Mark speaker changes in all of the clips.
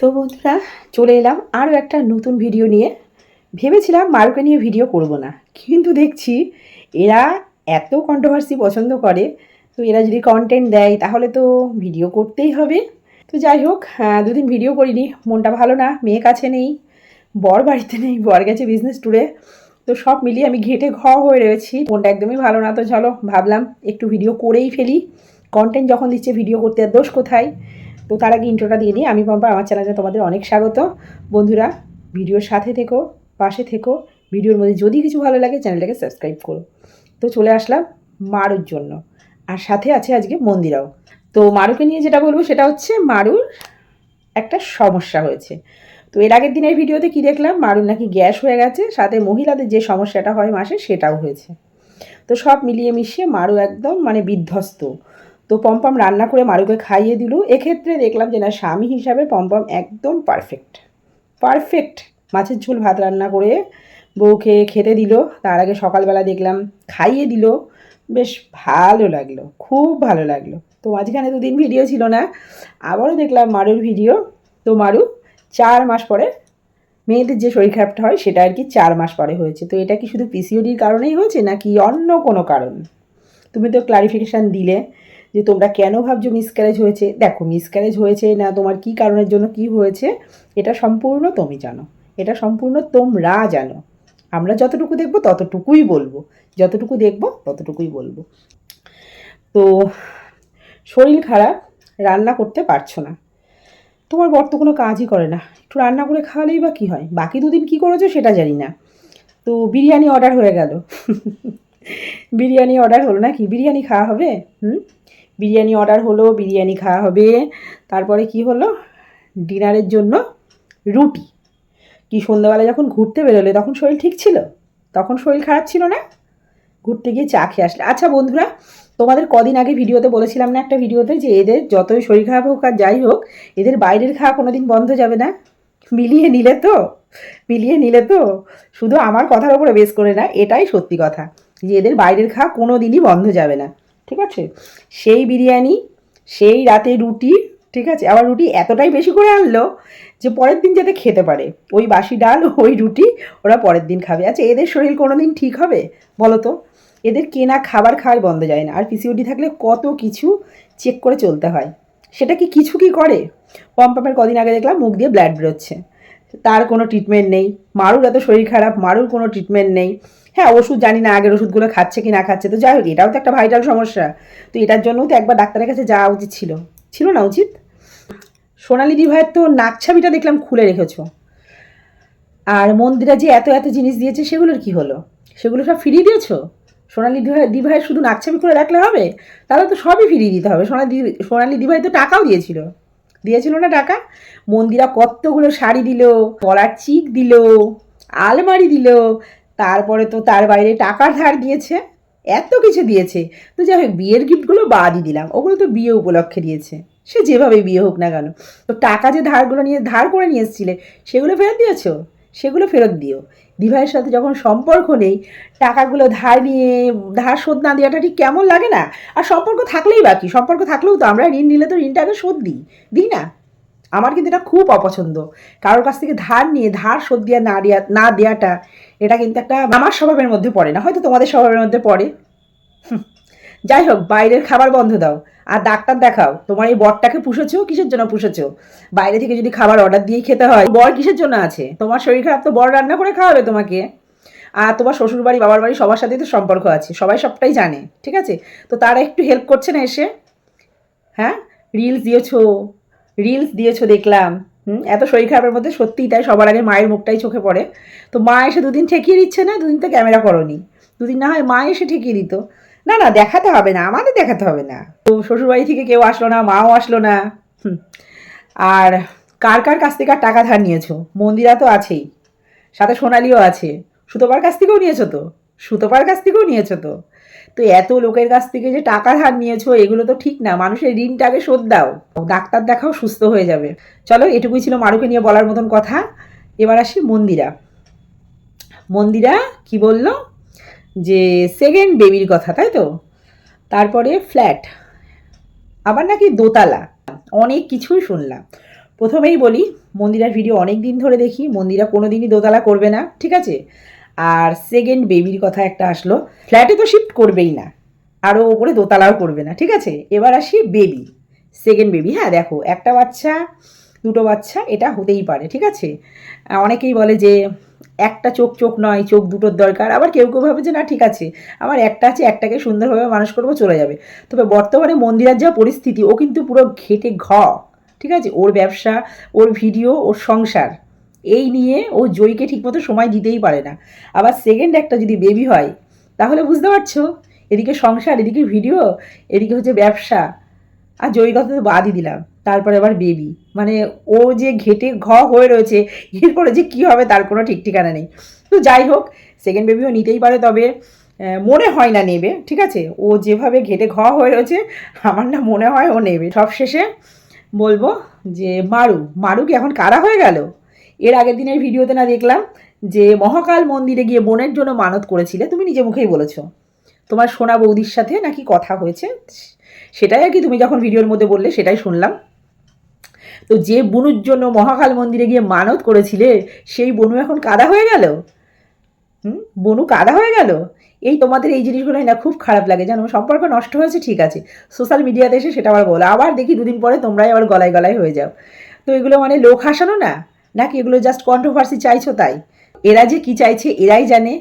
Speaker 1: তো বন্ধুরা, চলে এলাম আরও একটা নতুন ভিডিও নিয়ে। ভেবেছিলাম মারুকে নিয়ে ভিডিও করব না, কিন্তু দেখছি এরা এত কন্ট্রোভার্সি পছন্দ করে, তো এরা যদি কন্টেন্ট দেয় তাহলে তো ভিডিও করতেই হবে। তো যাই হোক দুদিন ভিডিও করিনি, মনটা ভালো না, মেয়ে কাছে নেই, বর বাড়িতে নেই, বর গেছে বিজনেস ট্যুরে তো সব মিলিয়ে আমি ঘেটে ঘ হয়ে রয়েছি, মনটা একদমই ভালো না, তো চলো ভাবলাম একটু ভিডিও করেই ফেলি। কন্টেন্ট যখন দিচ্ছে ভিডিও করতে আর দোষ কোথায়? তো তার আগে ইন্ট্রোটা দিয়ে নিই আমি পাম্পা, আমার চ্যানেলে তোমাদের অনেক স্বাগত। বন্ধুরা, ভিডিওর সাথে থেকো, পাশে থেকো। ভিডিওর মধ্যে যদি কিছু ভালো লাগে, চ্যানেলটাকে সাবস্ক্রাইব করো। তো চলে আসলাম মারুর জন্য। আর সাথে আছে আজকে মন্দিরাও। তো মারুকে নিয়ে যেটা বলব, সেটা হচ্ছে মারুর একটা সমস্যা হয়েছে। তো এর আগের দিনের ভিডিওতে কি দেখলাম? মারুর নাকি গ্যাস হয়ে গেছে। সাথে মহিলাদের যে সমস্যাটা হয় মাসে, সেটাও হয়েছে। তো সব মিলিয়ে মিশিয়ে মারু একদম মানে বিধ্বস্ত। তো পম্পম রান্না করে মারুকে খাইয়ে দিল। এক্ষেত্রে দেখলাম যে না, স্বামী হিসাবে পম্পম একদম পারফেক্ট পারফেক্ট মাছের ঝোল ভাত রান্না করে বউকে খেতে দিল। তার আগে সকালবেলা দেখলাম খাইয়ে দিল। বেশ ভালো লাগল, খুব ভালো লাগল। তো মাঝখানে দুদিন ভিডিও ছিল না, আবারও দেখলাম মারুর ভিডিও তো মারু চার মাস পরে, মেয়েদের যে শরীর খারাপটা হয় সেটা আর কি চার মাস পরে হয়েছে। তো এটা কি শুধু পিসিওডির কারণেই হয়েছে নাকি অন্য কোনো কারণ? তুমি তো ক্লারিফিকেশান দিলে। যে তোমরা কেন ভাবছ মিসক্যারেজ হয়েছে? দেখো মিসক্যারেজ হয়েছে না, তোমার কি কারণের জন্য কি হয়েছে? এটা সম্পূর্ণ তুমি জানো। এটা সম্পূর্ণ তোমরা জানো। আমরা যতটুকু দেখব, ততটুকুই বলব। যতটুকু দেখব, ততটুকুই বলব। তো, শরীর খারাপ, রান্না করতে পারছ না। তোমার বর তো কোনো কাজই করে না। একটু রান্না করে খাওয়ালেই বা কী হয়? বাকি দুদিন কী করেছ সেটা জানি না। তো, বিরিয়ানি অর্ডার হয়ে গেল। বিরিয়ানি অর্ডার হলো নাকি? বিরিয়ানি খাওয়া হবে? হুম? বিরিয়ানি অর্ডার হলো, বিরিয়ানি খাওয়া হবে। তারপরে কি হলো? ডিনারের জন্য রুটি। কি সন্ধ্যাবেলা যখন ঘুরতে বেরোলে তখন শরীর ঠিক ছিল? তখন শরীর খারাপ ছিল না? ঘুরতে গিয়ে চা খেয়ে আসলে। আচ্ছা বন্ধুরা, তোমাদের কদিন আগে ভিডিওতে বলেছিলাম না একটা ভিডিওতে যে এদের যতই শরীর খারাপ হোক আর যাই হোক, এদের বাইরের খাওয়া কোনো দিন বন্ধ যাবে না? মিলিয়ে নিলে তো? মিলিয়ে নিলে তো? শুধু আমার কথার উপরে বেস করে না, এটাই সত্যি কথা। যে এদের বাইরের খাওয়া কোনো দিনই বন্ধ যাবে না, ঠিক আছে? সেই বিরিয়ানি, সেই রাতে রুটি, ঠিক আছে? আবার রুটি এতটাই বেশি করে আনলো যে পরের দিন যাতে খেতে পারে। ওই বাসি ডাল, ওই রুটি ওরা পরের দিন খাবে। আচ্ছা এদের শরীর কোনো দিন ঠিক হবে? বলো তো। এদের কেনা খাবার খাওয়াই বন্ধ যায় না। আর পিসিওডি থাকলে কত কিছু চেক করে চলতে হয়। সেটা কি কিছু কি করে? পম্পামের কদিন আগে দেখলাম মুখ দিয়ে ব্লাড বেরোচ্ছে। তার কোনো ট্রিটমেন্ট নেই। মারুর এত শরীর খারাপ, মারুর কোনো ট্রিটমেন্ট নেই। হ্যাঁ ওষুধ জানি না আগের ওষুধগুলো খাচ্ছে কি না খাচ্ছে। তো যাই হোক, এটাও তো একটা ভাইটাল সমস্যা। তো এটার জন্যও তো একবার ডাক্তারের কাছে যাওয়া উচিত ছিল। ছিল না উচিত? সোনালি দি ভাইয়ের তো নাকছাবিটা দেখলাম খুলে রেখেছো। আর মন্দিরা যে এত এত জিনিস দিয়েছে, সেগুলোর কি হলো? সেগুলো সব ফিরিয়ে দিয়েছ? সোনালি দিভাই দিভাইয়ের শুধু নাকছাবি করে রাখলে হবে? তাহলে তো সবই ফিরিয়ে দিতে হবে। সোনালি সোনালি দিভাই তো টাকাও দিয়েছিল। দিয়েছিল না টাকা? মন্দিরা কতগুলো শাড়ি দিল পলার চিক দিল, আলমারি দিল তারপরে তো তার বাইরে টাকার ধার দিয়েছে, এত কিছু দিয়েছে। তো যাই হোক, বিয়ের গিফটগুলো বাদই দিলাম। ওগুলো তো বিয়ে উপলক্ষে দিয়েছে। সে যেভাবে বিয়ে হোক না কেন। তো টাকা যে ধারগুলো নিয়ে, ধার করে নিয়ে এসেছিলে, সেগুলো ফেরত দিয়েছ? সেগুলো ফেরত দিও। দিভাইয়ের সাথে যখন সম্পর্ক নেই, টাকাগুলো ধার নিয়ে, ধার শোধ না দেওয়াটা ঠিক কেমন লাগে না? আর সম্পর্ক থাকলেই বাকি। সম্পর্ক থাকলেও তো আমরা ঋণ নিলে তো ঋণটা আগে শোধ দিই। দিই না? আমার কিন্তু এটা খুব অপছন্দ। কারোর কাছ থেকে ধার নিয়ে, ধার শোধ দেওয়া না দেওয়া না দেওয়াটা এটা কিন্তু একটা আমার স্বভাবের মধ্যে পড়ে না। হয়তো তোমাদের স্বভাবের মধ্যে পড়ে। যাই হোক, বাইরের খাবার বন্ধ দাও। আর ডাক্তার দেখাও। তোমার এই বরটাকে পুষেছো? কিসের জন্য পুষেছো? বাইরে থেকে যদি খাবার অর্ডার দিয়ে খেতে হয়, বর কিসের জন্য আছে? তোমার শরীর খারাপ তো বর রান্না করে খাওয়াবে তোমাকে। আর তোমার শ্বশুর বাড়ি বাবার বাড়ি সবার সাথেই তো সম্পর্ক আছে। সবাই সবটাই জানে, ঠিক আছে? তো তারা একটু হেল্প করছে না এসে? হ্যাঁ? রিলস দিয়েছ? রিলস দিয়েছ দেখলাম। হুম, এত শরীর খারাপের মধ্যে সত্যিই তাই সবার আগে মায়ের মুখটাই চোখে পড়ে। তো মা এসে দুদিন ঠেকিয়ে দিচ্ছে না, দুদিন তো ক্যামেরা করনি। দুদিন না হয় মা এসে ঠেকিয়ে দিত। না না, দেখাতে হবে না, আমাদের দেখাতে হবে না। তো শ্বশুরবাড়ি থেকে কেউ আসলো না, মাও আসলো না। আর কার কার কাছ থেকে আর টাকা ধার নিয়েছো? মন্দিরা তো আছেই। সাথে সোনালিও আছে। সুতোপার কাছ থেকেও নিয়েছো তো? সুতোপার কাছ থেকেও নিয়েছো তো? তো এত লোকের কাছ থেকে যে টাকা ধার নিয়েছো, এগুলো তো ঠিক না। মানুষের ঋণটাকে শোধ দাও। ডাক্তার দেখাও সুস্থ হয়ে যাবে। চলো, এটুকুই ছিল মারুকে নিয়ে বলার মতন কথা। এবার আসি মন্দিরা। মন্দিরা কি বলল? যে সেকেন্ড বেবির কথা, তাই তো? তারপরে ফ্ল্যাট আবার নাকি দোতলা। অনেক কিছুই শুনলাম। প্রথমেই বলি, মন্দিরার ভিডিও অনেক দিন ধরে দেখি। মন্দিরা কোনো দিনই দোতলা করবে না, ঠিক আছে? আর সেকেন্ড বেবির কথা একটা আসলো। ফ্ল্যাটে তো শিফট করবেই না। আরও ওপরে দোতলাও করবে না, ঠিক আছে? এবার আসি বেবি সেকেন্ড বেবি হ্যাঁ দেখো, একটা বাচ্চা, দুটো বাচ্চা, এটা হতেই পারে, ঠিক আছে? অনেকেই বলে যে একটা চোখ চোখ নয়, চোখ দুটোর দরকার। আবার কেউ কেউ ভাবে যে না, ঠিক আছে, আমার একটা আছে, একটাকে সুন্দরভাবে মানুষ করব, চলে যাবে। তবে বর্তমানে মন্দিরের যা পরিস্থিতি, ও কিন্তু পুরো ঘেটে ঘ, ঠিক আছে? ওর ব্যবসা, ওর ভিডিও ওর সংসার। এই নিয়ে ও জয়ীকে ঠিকমতো সময় দিতেই পারে না। আবার সেকেন্ড একটা যদি বেবি হয়, তাহলে বুঝতে পারছ? এদিকে সংসার, এদিকে ভিডিও এদিকে হচ্ছে ব্যবসা। আর জয়ী কথা তো বাদই দিলাম। তারপরে আবার বেবি মানে ও যে ঘেটে ঘ হয়ে রয়েছে, এরপরে যে কী হবে তার কোনো ঠিক ঠিকানা নেই। তো যাই হোক সেকেন্ড বেবিও নিতেই পারে, তবে মনে হয় না নেবে, ঠিক আছে? ও যেভাবে ঘেটে ঘ হয়ে রয়েছে, আমার না মনে হয় ও নেবে। সব শেষে বলব যে মারু মারু কি এখন কারা হয়ে গেল? এর আগের দিনের ভিডিওতে না দেখলাম যে মহাকাল মন্দিরে গিয়ে বোনের জন্য মানত করেছিলে, তুমি নিজে মুখেই বলেছ। তোমার সোনা বৌদির সাথে নাকি কথা হয়েছে? সেটাই আর কি তুমি যখন ভিডিওর মধ্যে বললে সেটাই শুনলাম। তো যে বনুর জন্য মহাকাল মন্দিরে গিয়ে মানত করেছিলে, সেই বনু এখন কাদা হয়ে গেল? হুম? বনু কাদা হয়ে গেল? এই তোমাদের এই জিনিসগুলোই না খুব খারাপ লাগে, জানো? সম্পর্ক নষ্ট হয়েছে, ঠিক আছে। সোশ্যাল মিডিয়াতে এসে সেটা আবার বলো। আবার দেখি দুদিন পরে তোমরাই আবার গলায় গলায় হয়ে যাও। তো এগুলো মানে লোক হাসানো না? নাকি এগুলো জাস্ট কন্ট্রোভার্সি চাইছো তাই? এরা যে কি চাইছে এরাই জানে,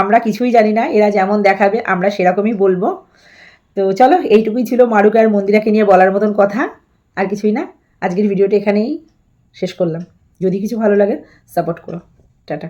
Speaker 1: আমরা কিছুই জানি না, এরা যেমন দেখাবে আমরা সেরকমই বলব। তো চলো, এইটুকুই ছিল মারুকার মন্দিরাকে নিয়ে বলার মতন কথা, আর কিছুই না। আজকের ভিডিওটা এখানেই শেষ করলাম। যদি কিছু ভালো লাগে সাপোর্ট করো। টাটা।